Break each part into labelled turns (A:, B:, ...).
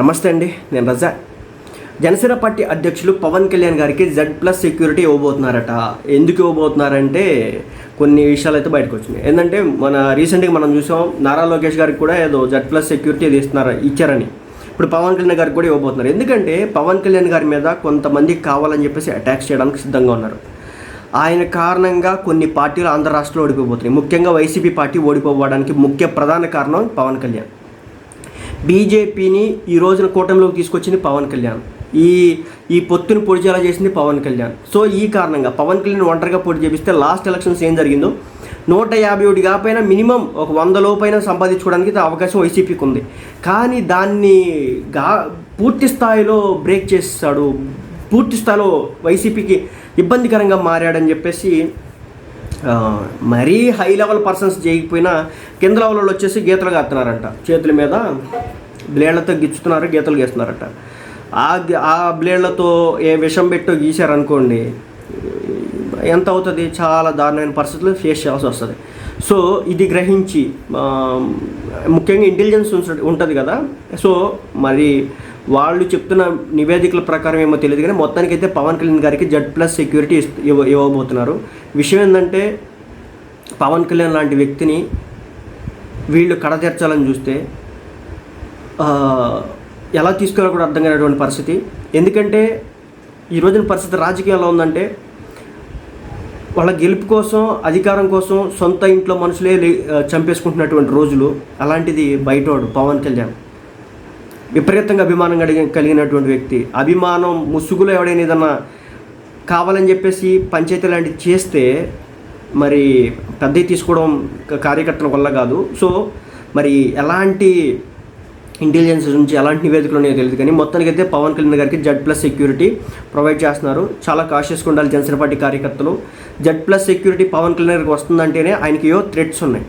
A: నమస్తే అండి నేను రజా. జనసేన పార్టీ అధ్యక్షులు పవన్ కళ్యాణ్ గారికి జెడ్ ప్లస్ సెక్యూరిటీ ఇవ్వబోతున్నారట. ఎందుకు ఇవ్వబోతున్నారంటే కొన్ని విషయాలు అయితే బయటకు వచ్చినాయి. ఏంటంటే మన రీసెంట్గా మనం చూసాం నారా లోకేష్ గారికి కూడా ఏదో జెడ్ ప్లస్ సెక్యూరిటీ అది ఇస్తున్నారు ఇచ్చారని. ఇప్పుడు పవన్ కళ్యాణ్ గారికి కూడా ఇవ్వబోతున్నారు. ఎందుకంటే పవన్ కళ్యాణ్ గారి మీద కొంతమంది కావాలని చెప్పేసి అటాక్స్ చేయడానికి సిద్ధంగా ఉన్నారు. ఆయన కారణంగా కొన్ని పార్టీలు ఆంధ్ర రాష్ట్రంలో ఓడిపోబోతున్నాయి. ముఖ్యంగా వైసీపీ పార్టీ ఓడిపోవడానికి ముఖ్య ప్రధాన కారణం పవన్ కళ్యాణ్. బీజేపీని ఈ రోజున కూటమిలోకి తీసుకొచ్చింది పవన్ కళ్యాణ్. ఈ ఈ పొత్తుని పొడిచేలా చేసింది పవన్ కళ్యాణ్. సో ఈ కారణంగా పవన్ కళ్యాణ్ ఒంటరిగా పొడి చేపిస్తే లాస్ట్ ఎలక్షన్స్ ఏం జరిగిందో నూట యాభై ఒకటి కాకపోయినా మినిమం ఒక వంద లోపైన సంపాదించుకోవడానికి అవకాశం వైసీపీకి ఉంది కానీ దాన్ని గా పూర్తి స్థాయిలో బ్రేక్ చేస్తాడు పూర్తి స్థాయిలో వైసీపీకి ఇబ్బందికరంగా మారాడని చెప్పేసి మరీ హై లెవెల్ పర్సన్స్ చేయకపోయినా కింద లెవెల్లో వచ్చేసి గీతలు కాస్తున్నారంట చేతుల మీద బ్లేడ్లతో గిచ్చుతున్నారు గీతలు గీస్తున్నారట. ఆ ఆ బ్లేడ్లతో ఏ విషం పెట్టో గీశారనుకోండి ఎంత అవుతుంది? చాలా దారుణమైన పరిస్థితులు ఫేస్ చేయాల్సి వస్తుంది. సో ఇది గ్రహించి ముఖ్యంగా ఇంటెలిజెన్స్ ఉంటుంది కదా. సో మరి వాళ్ళు చెప్తున్న నివేదికల ప్రకారం ఏమో తెలియదు కానీ మొత్తానికైతే పవన్ కళ్యాణ్ గారికి జడ్ ప్లస్ సెక్యూరిటీ ఇవ్వ ఇవ్వబోతున్నారు. విషయం ఏంటంటే పవన్ కళ్యాణ్ లాంటి వ్యక్తిని వీళ్ళు కడతీర్చాలని చూస్తే ఎలా తీసుకోవాలో కూడా అర్థం కానటువంటి పరిస్థితి. ఎందుకంటే ఈ రోజున పరిస్థితి రాజకీయం ఎలా ఉందంటే వాళ్ళ గెలుపు కోసం అధికారం కోసం సొంత ఇంట్లో మనుషులే లే- చంపేసుకుంటున్నటువంటి రోజులు అలాంటిది బయటోడు పవన్ కళ్యాణ్. విపరీతంగా అభిమానం కలిగి కలిగినటువంటి వ్యక్తి. అభిమానం ముసుగులో ఎవడైనా ఏదన్నా కావాలని చెప్పేసి పంచాయతీ లాంటివి చేస్తే మరి పెద్దవి తీసుకోవడం కార్యకర్తల వల్ల కాదు. సో మరి ఎలాంటి ఇంటెలిజెన్స్ నుంచి ఎలాంటి నివేదికలు ఉన్నాయో తెలియదు కానీ మొత్తానికి అయితే పవన్ కళ్యాణ్ గారికి జడ్ ప్లస్ సెక్యూరిటీ ప్రొవైడ్ చేస్తున్నారు. చాలా కాషియస్గా ఉండాలి జనసేన పార్టీ కార్యకర్తలు. Z plus security Pawan Kalyan గారికి వస్తుందంటేనే ఆయనకి ఏవో థ్రెట్స్ ఉన్నాయి.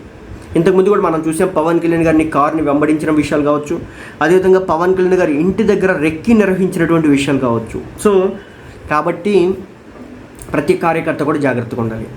A: ఇంతకుముందు కూడా మనం చూసాం పవన్ కళ్యాణ్ గారిని కార్ని వెంబడించిన విషయాలు కావచ్చు. అదేవిధంగా పవన్ కళ్యాణ్ గారి ఇంటి దగ్గర రెక్కి నిర్వహించినటువంటి విషయాలు కావచ్చు. సో కాబట్టి ప్రతి కార్యకర్త కూడా జాగ్రత్తగా ఉండాలి.